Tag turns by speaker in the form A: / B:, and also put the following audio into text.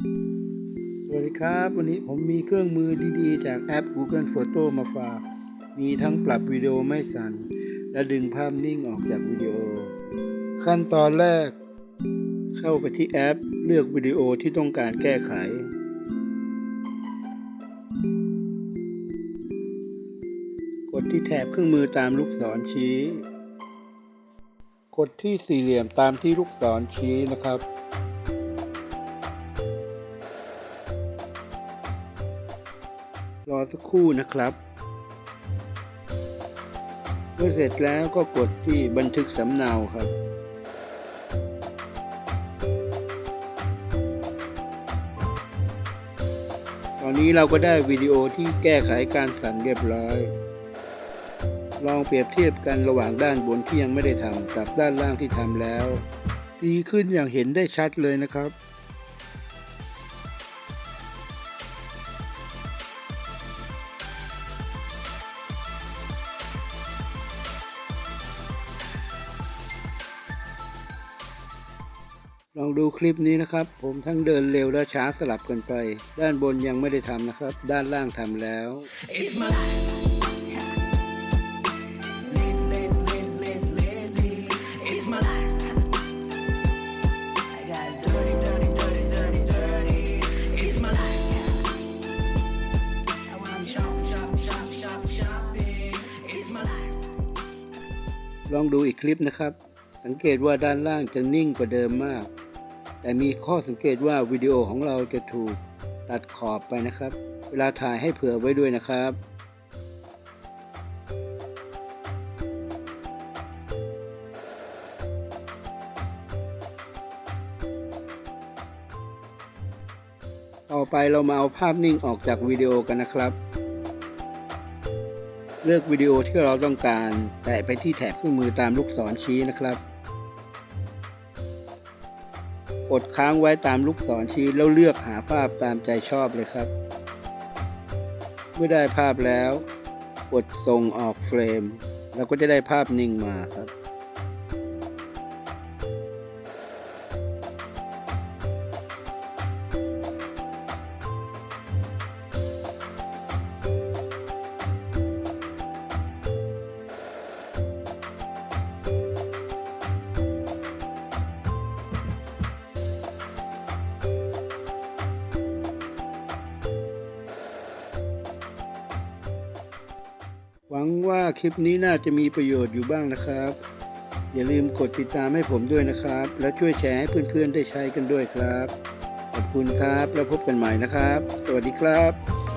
A: สวัสดีครับ วันนี้ผมมีเครื่องมือดีๆ จากแอป Google Photo มาฝาก มีทั้งปรับวิดีโอไม่สั่น และดึงภาพนิ่งออกจากวิดีโอ ขั้นตอนแรก เข้าไปที่แอป เลือกวิดีโอที่ต้องการแก้ไข กดที่แถบเครื่องมือตามลูกศรชี้ กดที่สี่เหลี่ยมตามที่ลูกศรชี้นะครับ รอสักครู่นะครับ เมื่อเสร็จแล้วก็กดที่บันทึกสำเนาครับตอนนี้เราก็ได้วิดีโอที่แก้ไขการสั่นเรียบร้อย ลองเปรียบเทียบกันระหว่างด้านบนที่ยังไม่ได้ทำกับด้านล่างที่ทำแล้ว ดีขึ้นอย่างเห็นได้ชัดเลยนะครับ ลองดูคลิปนี้นะครับ ผมทั้งเดินเร็วและช้าสลับกันไป ด้านบนยังไม่ได้ทำนะครับ ด้านล่างทำแล้ว
B: It's my life. Lazy, lazy, lazy, lazy, lazy. It's my life. I got dirty, dirty, dirty, dirty, dirty. It's my life. I wanna shop, shop, shop, shop, shopping. It's my life.
A: ลองดูอีกคลิปนะครับ สังเกตว่าด้านล่างจะนิ่งกว่าเดิมมาก แต่มีข้อสังเกตว่าวิดีโอของเราจะถูกตัดขอบไปนะครับ เวลาถ่ายให้เผื่อไว้ด้วยนะครับต่อไปเรามาเอาภาพนิ่งออกจากวิดีโอกันนะครับ เลือกวิดีโอที่เราต้องการ แตะไปที่แถบเครื่องมือตามลูกศรชี้นะครับ กดค้างไว้ตามลูกศรชี้แล้วเลือกหาภาพตามใจชอบเลยครับ เมื่อได้ภาพแล้ว กดส่งออกเฟรมเราก็จะได้ภาพนิ่งมาครับ หวังว่าคลิปนี้น่าจะมีประโยชน์อยู่บ้างนะครับ อย่าลืมกดติดตามให้ผมด้วยนะครับ และช่วยแชร์ให้เพื่อนๆได้ใช้กันด้วยครับ ขอบคุณครับ แล้วพบกันใหม่นะครับ สวัสดีครับ